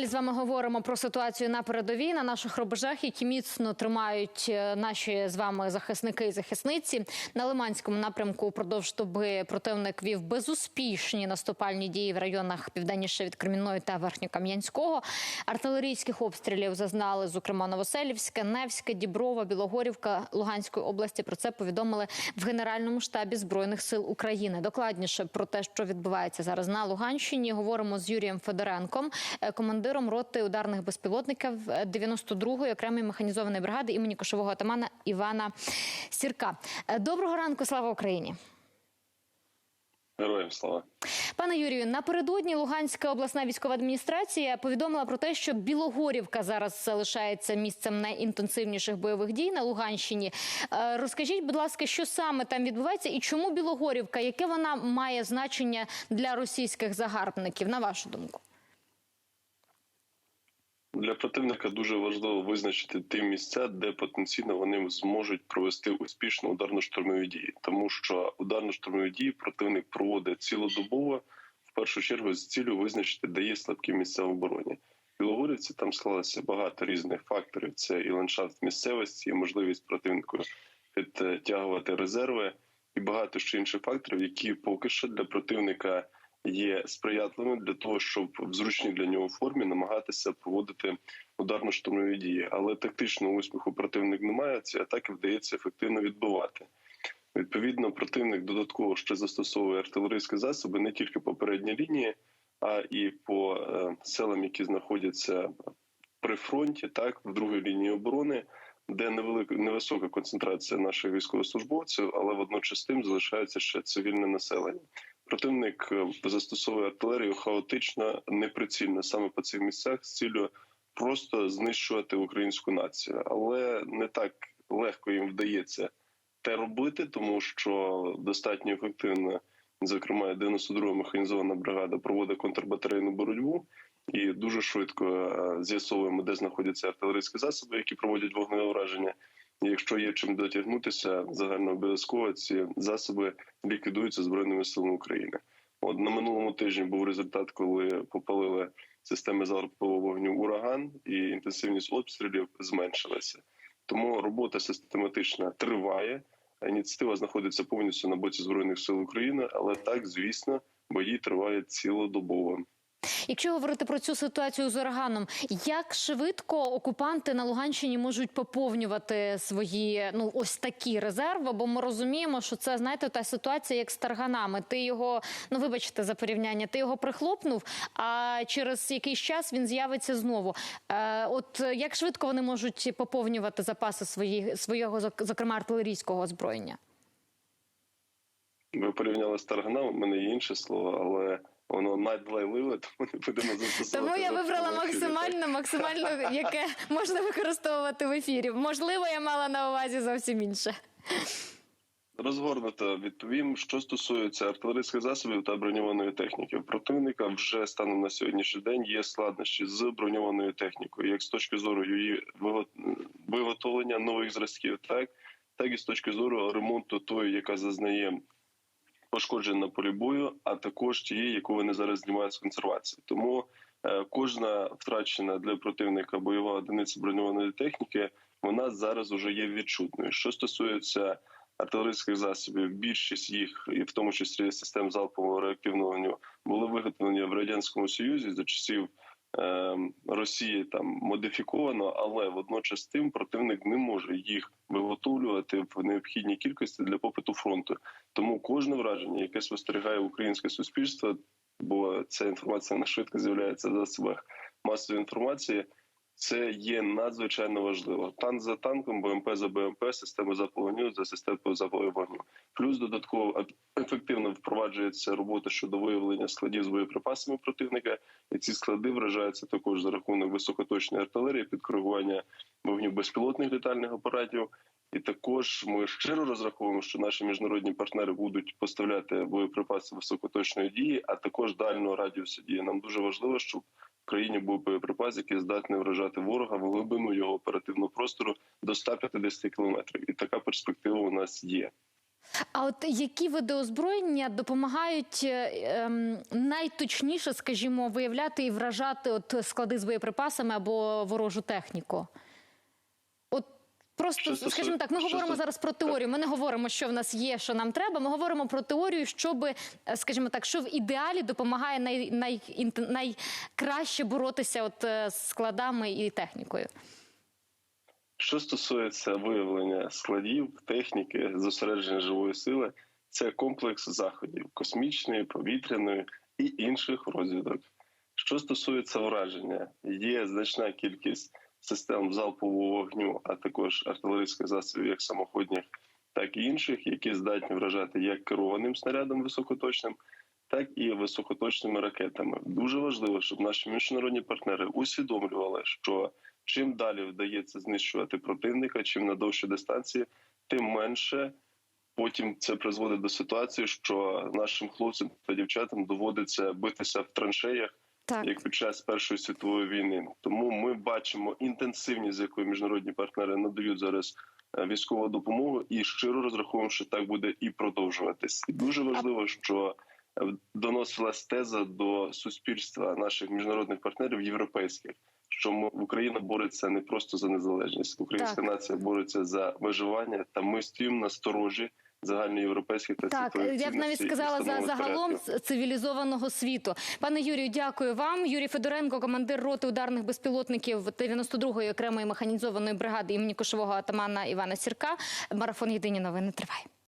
Далі з вами говоримо про ситуацію на передовій на наших рубежах, які міцно тримають е, наші з вами захисники і захисниці на Лиманському напрямку. Упродовж доби противник вів безуспішні наступальні дії в районах південніше від Кремінної та Верхньокам'янського. Артилерійських обстрілів зазнали, зокрема Новоселівське, Невське, Діброва, Білогорівка Луганської області. Про це повідомили в Генеральному штабі збройних сил України. Докладніше про те, що відбувається зараз на Луганщині, говоримо з Юрієм Федоренком, е, командиром роти ударних безпілотників е, 92-ї окремої механізованої бригади імені кошового атамана Івана Сірка. Е, Доброго ранку, слава Україні. Героям слава. Пане Юрію, напередодні Луганська обласна військова адміністрація повідомила про те, що Білогорівка зараз залишається місцем найінтенсивніших бойових дій на Луганщині. Е, Розкажіть, будь ласка, що саме там відбувається, і чому Білогорівка, яке вона має значення для російських загарбників, на вашу думку? Для противника дуже важливо визначити ті місця, де потенційно вони зможуть провести успішно ударно-штурмові дії, тому що ударно-штурмові дії противник проводить цілодобово, в першу чергу з цілю визначити, де є слабкі місця в обороні. Білогорівці там склалося багато різних факторів. Це і ландшафт місцевості, і можливість противнику підтягувати резерви, і багато ще інших факторів, які поки що для противника є сприятливими для того, щоб в зручній для нього формі намагатися проводити ударно-штурмові дії. Але тактичного успіху противник не має. Ці атаки вдається ефективно відбивати. Відповідно, противник додатково ще застосовує артилерійські засоби не тільки по передній лінії, а і по е, селам, які знаходяться при фронті, так в другій лінії оборони, де невелика невисока концентрація наших військовослужбовців, але водночас тим залишається ще цивільне населення. Противник е, застосовує артилерію хаотично, неприцільно саме по цих місцях з ціллю просто знищувати українську націю, але не так легко їм вдається те робити, тому що достатньо ефективно, зокрема, 92-га механізована бригада проводить контрбатарейну боротьбу. І дуже швидко е, з'ясовуємо, де знаходяться артилерійські засоби, які проводять вогневе враження. Якщо є чим дотягнутися, загально обов'язково ці засоби ліквідуються збройними силами України. От на минулому тижні був результат, коли попалили системи залпового вогню ураган, і інтенсивність обстрілів зменшилася. Тому робота систематична триває. Ініціатива знаходиться повністю на боці збройних сил України, але так, звісно, бої тривають цілодобово. Якщо говорити про цю ситуацію з ураганом, як швидко окупанти на Луганщині можуть поповнювати свої ну ось такі резерви? Бо ми розуміємо, що це знаєте та ситуація, як з тарганами. Ти його ну вибачте за порівняння, ти його прихлопнув, а через якийсь час він з'явиться знову. Е, от як швидко вони можуть поповнювати запаси свої свого зокрема артилерійського озброєння? Ви порівняли з тарганами, у мене є інше слово, але воно надлайливе, тому не будемо застосовувати. Тому я вибрала максимально, максимально, яке можна використовувати в ефірі. Можливо, я мала на увазі зовсім інше. Розгорнуто відповім, що стосується артилерійських засобів та броньованої техніки. У противника вже станом на сьогоднішній день є складнощі з броньованою технікою, як з точки зору її виго- виготовлення нових зразків, так так і з точки зору ремонту тої, яка зазнає пошкоджень на полі бою, а також тієї, яку вони зараз знімають з консервації. Тому е, кожна втрачена для противника бойова одиниця броньованої техніки, вона зараз уже є відчутною. Що стосується артилерійських засобів, більшість їх, і в тому числі систем залпового реактивного вогню, були виготовлені в радянському союзі за часів. Е, Росії там модифіковано, але водночас тим противник не може їх виготовлювати в необхідній кількості для попиту фронту. Тому кожне враження, яке спостерігає українське суспільство, бо ця інформація на швидко з'являється в засобах масової інформації. Це є надзвичайно важливо. Танк за танком, БМП за БМП, система запалу вогню за системою запалу вогню. Плюс додатково ефективно впроваджується робота щодо виявлення складів з боєприпасами противника, і ці склади вражаються також за рахунок високоточної артилерії, підкоригування вогню безпілотних літальних апаратів. І також ми щиро розраховуємо, що наші міжнародні партнери будуть поставляти боєприпаси високоточної дії, а також дальнього радіусу дії. Нам дуже важливо, щоб країні був боєприпас, який здатний вражати ворога в глибину його оперативного простору до 150 кілометрів. І така перспектива у нас є. А от які види озброєння допомагають е, ем, найточніше, скажімо, виявляти і вражати от склади з боєприпасами або ворожу техніку? Просто Що скажімо так, ми що говоримо зараз про теорію. Ми не говоримо, що в нас є, що нам треба. Ми говоримо про теорію, щоб, е, скажімо так, що в ідеалі допомагає най, най, найкраще боротися от е, з складами і технікою. Що стосується виявлення складів, техніки, зосередження живої сили, це комплекс заходів космічної, повітряної і інших розвідок. Що стосується враження, є значна кількість систем залпового вогню, а також артилерійських засобів, як самоходних, так і інших, які здатні вражати як керованим снарядом високоточним, так і високоточними ракетами. Дуже важливо, щоб наші міжнародні партнери усвідомлювали, що чим далі вдається знищувати противника, чим на довші дистанції, тим менше потім це призводить до ситуації, що нашим хлопцям та дівчатам доводиться битися в траншеях, Так. як під час Першої світової війни. Тому ми бачимо інтенсивність, з якою міжнародні партнери надають зараз е, військову допомогу, і щиро розраховуємо, що так буде і продовжуватись. І дуже важливо, що е, доносилась теза до суспільства наших міжнародних партнерів європейських. Що Україна бореться не просто за незалежність, українська Так. нація бореться за виживання, та ми стоїмо на сторожі загальноєвропейських та Так, я б навіть сказала за загалом цивілізованого світу. Пане Юрію, дякую вам. Юрій Федоренко, командир роти ударних безпілотників 92-ї окремої механізованої бригади імені кошового атамана Івана Сірка. Марафон Єдині новини триває.